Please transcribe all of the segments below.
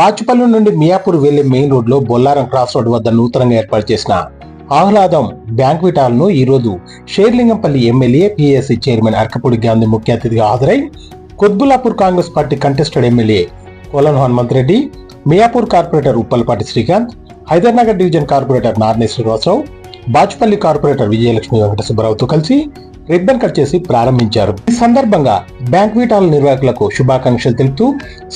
బాచుపల్లి నుండి మియాపూర్ వెళ్ళే మెయిన్ రోడ్లో బొల్లారం క్రాస్ రోడ్ వద్ద నూతనంగా ఏర్పాటు చేసిన ఆహ్లాదం బ్యాంక్వెట్ హాల్ ఈరోజు Serilingampally MLA PSC chairman Arekapudi Gandhi ముఖ్య అతిథిగా హాజరై Qutbullapur Congress party contested MLA Kolan Hanumanth Reddy Miyapur corporator Uppalapati Srikanth Hydernagar division corporator Narne Srinivasarao Bachupally corporator Vijayalakshmi Venkata సుబ్బారావుతో కలిసి రిబ్బన్ కట్ చేసి ప్రారంభించారు. ఈ సందర్భంగా banquet hall నిర్వాహకులకు శుభాకాంక్షలు తెలుపుతూ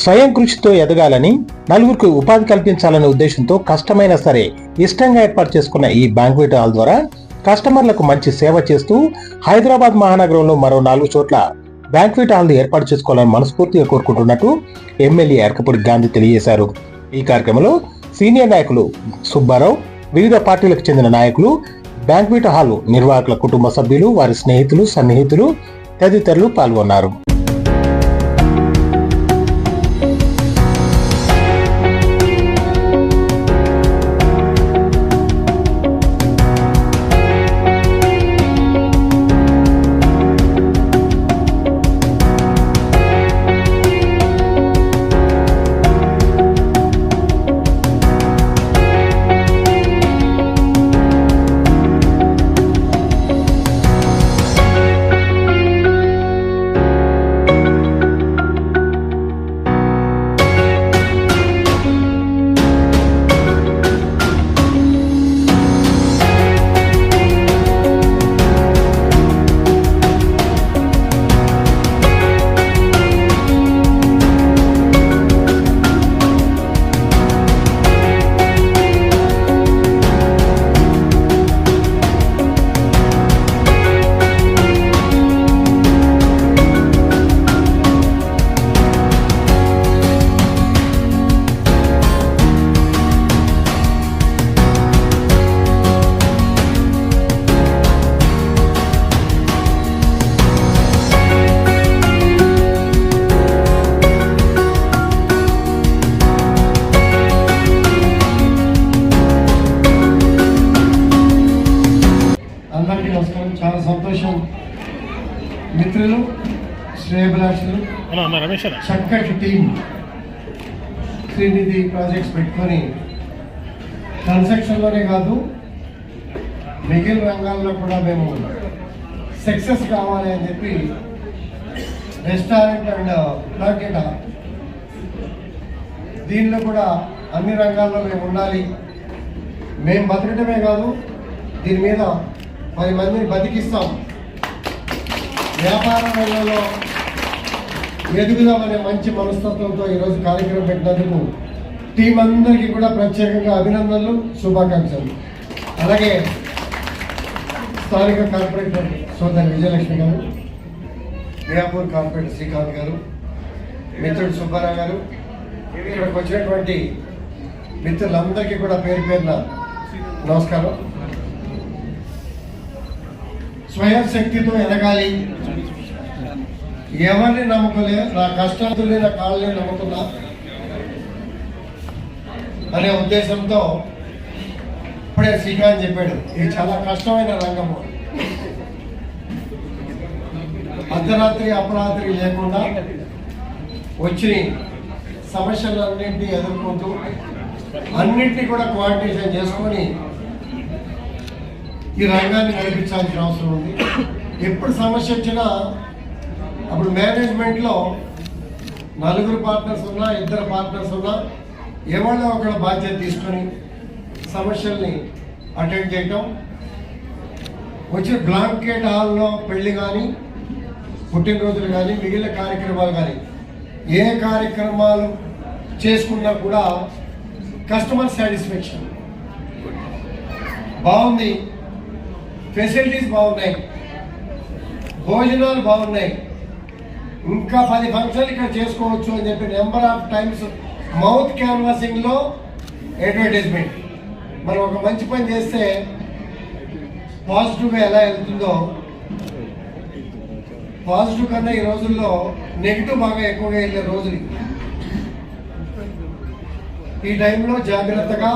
స్వయం కృషితో ఎదగాలని నలుగురికి ఉపాధి కల్పించాలనే ఉద్దేశంతో కష్టమైనా సరే ఇష్టంగా ఏర్పాటు చేసుకున్న ఈ బ్యాంక్వీట్ హాల్ ద్వారా కస్టమర్లకు మంచి సేవ చేస్తూ హైదరాబాద్ మహానగరంలో మరో నాలుగు చోట్ల బ్యాంక్వెట్ హాల్ని ఏర్పాటు చేసుకోవాలని మనస్ఫూర్తిగా కోరుకుంటున్నట్టు ఎమ్మెల్యే అరకపూడి గాంధీ తెలియజేశారు. ఈ కార్యక్రమంలో సీనియర్ నాయకులు సుబ్బారావు వివిధ పార్టీలకు చెందిన నాయకులు బ్యాంక్వీట్ హాల్ నిర్వాహకుల కుటుంబ సభ్యులు వారి స్నేహితులు సన్నిహితులు తదితరులు పాల్గొన్నారు. చక్కటి టీం శ్రీనిధి ప్రాజెక్ట్స్ పెట్టుకొని కన్స్ట్రక్షన్లోనే కాదు మిగిలిన రంగాల్లో కూడా మేము సక్సెస్ కావాలి అని చెప్పి రెస్టారెంట్ అండ్ మార్కెట్ దీనిలో కూడా అన్ని రంగాల్లో మేము ఉండాలి. మేము బతకటమే కాదు దీని మీద పది మందిని బతికిస్తాం. వ్యాపార రంగంలో ఎదుగుదామనే మంచి మనస్తత్వంతో ఈరోజు కార్యక్రమం పెట్టినందుకు టీం అందరికీ కూడా ప్రత్యేకంగా అభినందనలు శుభాకాంక్షలు. అలాగే స్థానిక కార్పొరేటర్ సోదరి విజయలక్ష్మి గారు మియాపూర్ కార్పొరేటర్ శ్రీకాంత్ గారు మిత్రుడు సుబ్బారావు గారు ఇక్కడికి వచ్చినటువంటి మిత్రులందరికీ కూడా పేరు పేరున నమస్కారం. స్వయం శక్తితో ఎదగాలి. ఎవరిని నమ్మకలే నా కష్టాతులే నా కాళ్ళని నమ్ముకున్నా అనే ఉద్దేశంతో ఇప్పుడే శ్రీకాంత్ చెప్పాడు ఇది చాలా కష్టమైన రంగము అర్ధరాత్రి అపరాత్రి లేకుండా వచ్చి సమస్యలన్నింటినీ ఎదుర్కొంటూ అన్నింటినీ కూడా కోఆర్డినేషన్ చేసుకొని ఈ రంగాన్ని నడిపించాల్సిన అవసరం ఉంది. ఎప్పుడు సమస్య వచ్చినా అప్పుడు మేనేజ్మెంట్లో నలుగురు పార్ట్నర్స్ ఉన్నా ఇద్దరు పార్ట్నర్స్ ఉన్నా ఎవరో ఒకళ్ళ బాధ్యత తీసుకొని సమస్యల్ని అటెండ్ చేయటం. వచ్చిన బ్లాంకెట్ హాల్లో పెళ్ళి కానీ పుట్టినరోజులు కానీ మిగిలిన కార్యక్రమాలు కానీ ఏ కార్యక్రమాలు చేసుకున్నా కూడా కస్టమర్ సాటిస్ఫాక్షన్. బాగుంది. ఫెసిలిటీస్ బాగున్నాయి. భోజనాలు బాగున్నాయి. ఇంకా పది ఫంక్షన్లు ఇక్కడ చేసుకోవచ్చు అని చెప్పి నెంబర్ ఆఫ్ టైమ్స్ మౌత్ క్యాన్వాసింగ్లో అడ్వర్టైజ్మెంట్ మనం ఒక మంచి పని చేస్తే పాజిటివ్గా ఎలా వెళ్తుందో పాజిటివ్ కన్నా ఈ రోజుల్లో నెగిటివ్ బాగా ఎక్కువగా వెళ్ళే రోజులు ఈ టైంలో జాగ్రత్తగా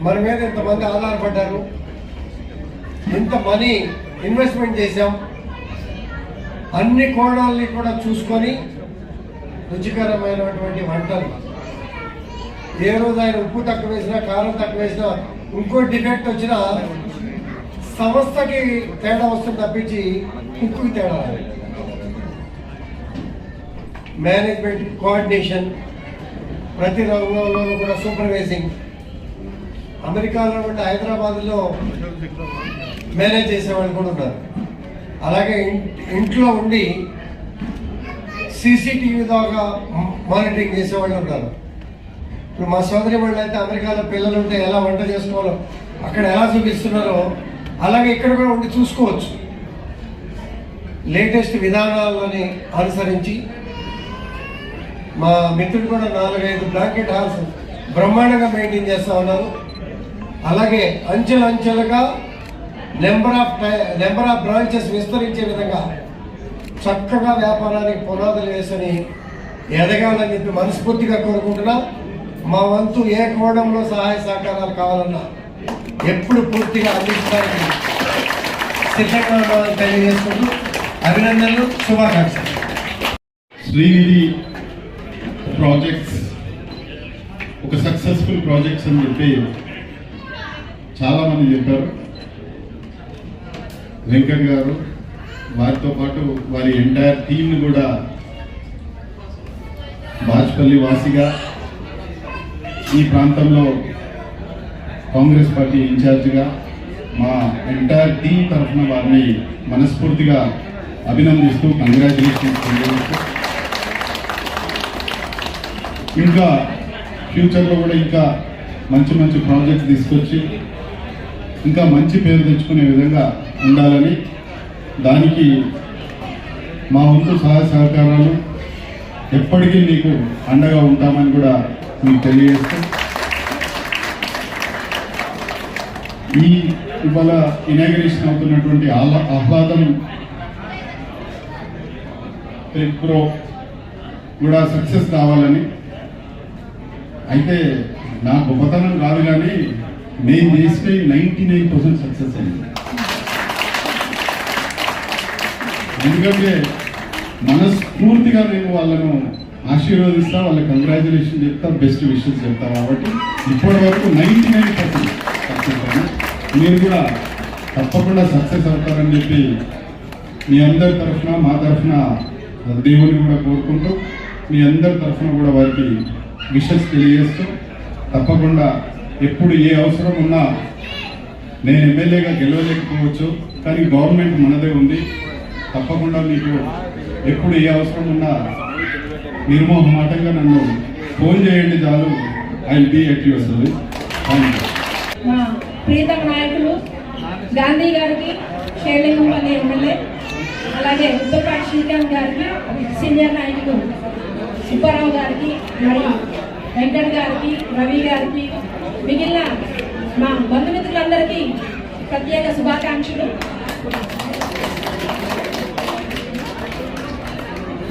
మన మీద ఇంతమంది ఆధారపడ్డారు. ఇంత మనీ ఇన్వెస్ట్మెంట్ చేశాం. అన్ని కోణాలని కూడా చూసుకొని రుచికరమైనటువంటి వంటలు. ఏ రోజు ఆయన ఉప్పు తక్కువ వేసినా కారం తక్కువ వేసినా ఇంకో డిఫెక్ట్ వచ్చినా సంస్థకి తేడా వస్తుంది తప్పించి కుక్కుకి తేడా మేనేజ్మెంట్ కోఆర్డినేషన్ ప్రతి రంగంలో కూడా సూపర్వైజింగ్ అమెరికాలో ఉండే హైదరాబాద్లో మేనేజ్ చేసేవాళ్ళు కూడా ఉన్నారు. అలాగే ఇంట్లో ఉండి సీసీటీవీ ద్వారా మానిటరింగ్ చేసేవాళ్ళు ఉన్నారు ఇప్పుడు మా సోదరి వాళ్ళు అయితే అమెరికాలో పిల్లలు ఉంటే ఎలా వంట చేసుకోవాలో అక్కడ ఎలా చూపిస్తున్నారో అలాగే ఇక్కడ కూడా ఉండి చూసుకోవచ్చు. లేటెస్ట్ విధానాలని అనుసరించి మా మిత్రుడు కూడా నాలుగైదు బ్లాంకెట్ హాల్స్ బ్రహ్మాండంగా మెయింటైన్ చేస్తూ ఉన్నారు. అలాగే అంచెలు అంచెలుగా number of number of branches విస్తరించే విధంగా చక్కగా వ్యాపారానికి పునాదులు వేసని ఎదగాలని చెప్పి మనస్ఫూర్తిగా కోరుకుంటున్నా. మా వంతు ఏ కోణంలో సహాయ సహకారాలు కావాలన్నా ఎప్పుడు పూర్తిగా అందించడానికి సిద్ధంగా ఉన్నామని తెలియజేసుకుంటూ అభినందనలు శుభాకాంక్షలు. శ్రీనిధి ప్రాజెక్ట్స్ ఒక సక్సెస్ఫుల్ ప్రాజెక్ట్స్ అని చెప్పి చాలామంది చెప్పారు. వెంకట్ గారు వారితో పాటు వారి ఎంటైర్ టీంని కూడా బాజ్పల్లి వాసిగా ఈ ప్రాంతంలో కాంగ్రెస్ పార్టీ ఇన్ఛార్జిగా మా ఎంటైర్ టీం తరఫున వారిని మనస్ఫూర్తిగా అభినందిస్తూ కంగ్రాచులేషన్స్ తెలియజేస్తూ ఇంకా ఫ్యూచర్లో కూడా ఇంకా మంచి మంచి ప్రాజెక్ట్స్ తీసుకొచ్చి ఇంకా మంచి పేరు తెచ్చుకునే విధంగా ఉండాలని దానికి మా వంతు సహాయ సహకారాలు ఎప్పటికీ మీకు అండగా ఉంటామని కూడా మీకు తెలియజేస్తూ ఈ ఇవాళ ఇనాగ్రేషన్ అవుతున్నటువంటి ఆహ్లా ఆహ్లాదం ప్రో కూడా సక్సెస్ కావాలని. అయితే నా గొప్పతనం కాదు కానీ నేను చేసిన నైంటీ నైన్ పర్సెంట్ సక్సెస్ అయింది. ఎందుకంటే మనస్ఫూర్తిగా నేను వాళ్ళను ఆశీర్వదిస్తా వాళ్ళకి కంగ్రాచులేషన్ చెప్తా బెస్ట్ విషెస్ చెప్తా కాబట్టి ఇప్పటి వరకు నైంటీ నైన్ పర్సెంట్ సక్సెస్ మీరు కూడా తప్పకుండా సక్సెస్ అవుతారని చెప్పి మీ అందరి తరఫున మా తరఫున దేవుని కూడా కోరుకుంటూ మీ అందరి తరఫున కూడా వారికి విషెస్ తెలియజేస్తూ తప్పకుండా ఎప్పుడు ఏ అవసరం ఉన్నా నేను ఎమ్మెల్యేగా గెలవలేకపోవచ్చు కానీ గవర్నమెంట్ మనదే ఉంది. తప్పకుండా మీకు ఎప్పుడు ఏ అవసరం ఉన్నా నిర్మోహమాటంగా నన్ను ఫోన్ చేయండి చాలు. I be at your service మా ప్రీతమ నాయకులు గాంధీ గారికి షేలింగంపల్లి ఎమ్మెల్యే అలాగే ఉత్తపాటి శ్రీకాంత్ గారికి సీనియర్ నాయకులు సుబ్బారావు గారికి మరియు వెంకట్ గారికి రవి గారికి మిగిలిన మా బంధుమిత్రులందరికీ ప్రత్యేక శుభాకాంక్షలు.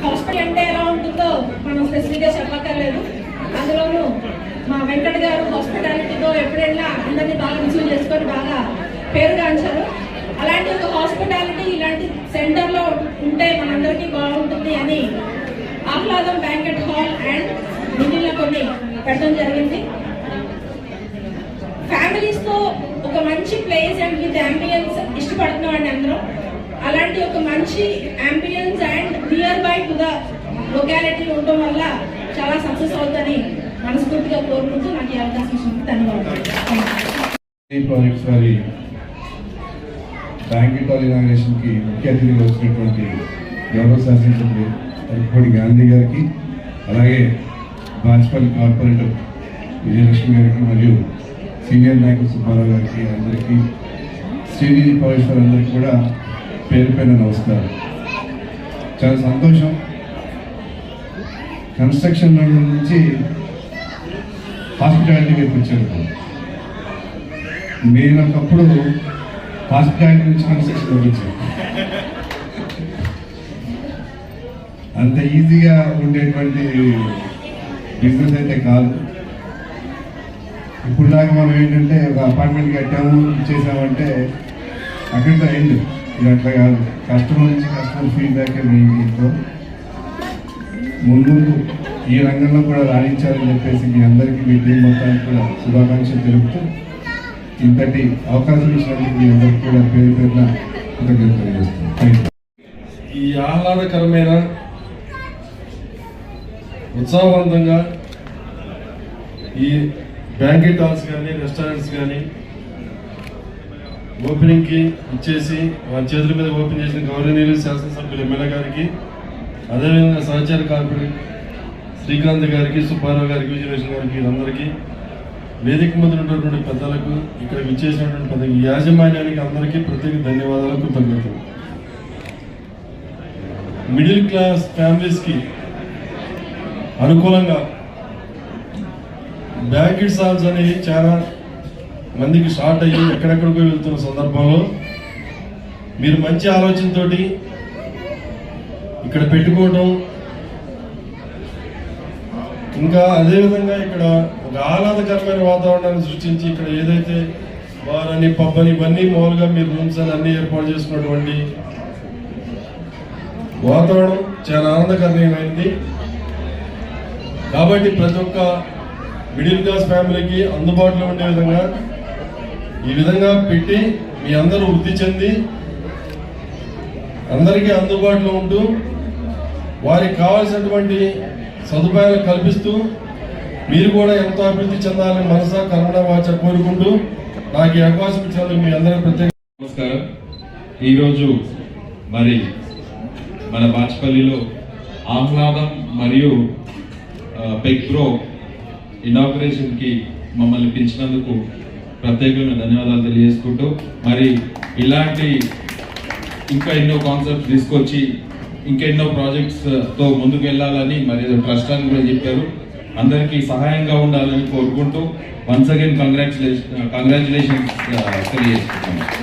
హాస్పిటల్ అంటే ఎలా ఉంటుందో మనం స్పెసిఫిక్గా చెప్పక్కర్లేదు. అందులోనూ మా వెంకట గారు హాస్పిటాలిటీతో ఎప్పుడైనా అందరినీ బాగా రిసీవ్ చేసుకొని బాగా పేరుగాంచారు అలాంటి ఒక హాస్పిటాలిటీ ఇలాంటి సెంటర్లో ఉంటే మనందరికీ బాగుంటుంది అని ఆహ్లాదం బ్యాంకెట్ హాల్ అండ్ మిగిలిన కొన్ని పెట్టడం జరిగింది. ఫ్యామిలీస్తో ఒక మంచి ప్లేస్ అండ్ విత్ అంబియన్స్ ఇష్టపడుతున్నాం అండి అందరం అలాంటి ఒక మంచి ambience and nearby to the locality ఉండటం వల్ల చాలా సక్సెస్ అవుతుందని మనస్ఫూర్తిగా కోరుకుంటూ నాకు ఈ అవకాశం ఇచ్చినందుకు ధన్యవాదాలు. బ్యాంకెట్ ముఖ్య అతిథిగా వచ్చినటువంటి గౌరవ శాసనసభ్యులు అరపూడి గాంధీ గారికి అలాగే బాజ్పల్లి కార్పొరేటర్ విజయలక్ష్మి గారికి మరియు సీనియర్ నాయకులు సుబ్బారావు గారికి అందరికీ శ్రీనిధి పరమేశ్వర్ అందరికీ కూడా పేరు పైన నమస్కారం. చాలా సంతోషం. కన్స్ట్రక్షన్ రంగం నుంచి హాస్పిటాలిటీ వైపు వచ్చాను నేను ఒకప్పుడు హాస్పిటాలిటీ నుంచి కన్స్ట్రక్షన్ వచ్చాను. అంత ఈజీగా ఉండేటువంటి బిజినెస్ అయితే కాదు. ఇప్పుడు దాకా మనం ఏంటంటే ఒక అపార్ట్మెంట్ కట్టాము చేసామంటే అక్కడితో ఎండ్. ఇది అట్లా కాదు కస్టమర్ నుంచి కస్టమర్ ఫీడ్బ్యాక్ మెయిన్ దీంట్లో ముందు ఈ రంగంలో కూడా రాణించాలని చెప్పేసి మీ అందరికీ మీ టీం మొత్తానికి కూడా శుభాకాంక్షలు తెలుపుతూ ఇంతటి అవకాశం ఇచ్చినందుకు మీ అందరికీ కూడా పేరు పేరున కృతజ్ఞతలు తెలియజేస్తున్నాను ఈ ఆహ్లాదకరమైన ఉత్సాహవంతంగా ఈ బ్యాంకెట్ హాల్స్ కానీ రెస్టారెంట్స్ కానీ ఓపెనింగ్కి ఇచ్చేసి వారి చేతుల మీద ఓపెన్ చేసిన గౌరవనీయులు శాసనసభ్యులు ఎమ్మెల్యే గారికి అదేవిధంగా సహచార కార్పొరేట్ శ్రీకాంత్ గారికి సుబ్బారావు గారికి విజయలక్ష్మి గారికి వీరందరికీ వేదిక మీద ఉన్నటువంటి పెద్దలకు ఇక్కడ విచ్చేసినటువంటి పెద్ద యాజమాన్యానికి అందరికీ ప్రత్యేక ధన్యవాదాలు కృతజ్ఞతలు. మిడిల్ క్లాస్ ఫ్యామిలీస్కి అనుకూలంగా బ్యాంకెట్ సాల్స్ అనేవి చాలా మందికి షార్ట్ అయ్యి ఎక్కడెక్కడికో వెళ్తున్న సందర్భంలో మీరు మంచి ఆలోచనతోటి ఇక్కడ పెట్టుకోవడం ఇంకా అదేవిధంగా ఇక్కడ ఒక ఆహ్లాదకరమైన వాతావరణాన్ని సృష్టించి ఇక్కడ ఏదైతే వారని పబ్ అని ఇవన్నీ మామూలుగా మీరు రూమ్స్ అని అన్ని ఏర్పాటు చేసుకున్నటువంటి వాతావరణం చాలా ఆనందకరమైంది కాబట్టి ప్రతి ఒక్క మిడిల్ క్లాస్ ఫ్యామిలీకి అందుబాటులో ఉండే విధంగా ఈ విధంగా పెట్టి మీ అందరూ వృద్ధి చెంది అందరికీ అందుబాటులో ఉంటూ వారికి కావాల్సినటువంటి సదుపాయాలు కల్పిస్తూ మీరు కూడా ఎంతో అభివృద్ధి చెందాలని మనస కన్నడ వాచ కోరుకుంటూ నాకు ఈ అవకాశం ఇచ్చినందుకు మీ అందరూ ప్రత్యేక నమస్కారం. ఈరోజు మరి మన బాచ్పల్లిలో ఆహ్లాదం మరియు పెగ్రో ఇనాగ్రేషన్కి మమ్మల్ని పిలిచినందుకు ప్రత్యేకంగా ధన్యవాదాలు తెలియజేసుకుంటూ మరి ఇలాంటి ఇంకా ఎన్నో కాన్సెప్ట్స్ తీసుకొచ్చి ఇంకెన్నో ప్రాజెక్ట్స్తో uh, ముందుకు వెళ్ళాలని మరి ట్రస్ట్ అని కూడా చెప్పారు. అందరికీ సహాయంగా ఉండాలని కోరుకుంటూ వన్స్ అగైన్ కంగ్రాచులేషన్ కంగ్రాచులేషన్స్ తెలియజేస్తున్నాను.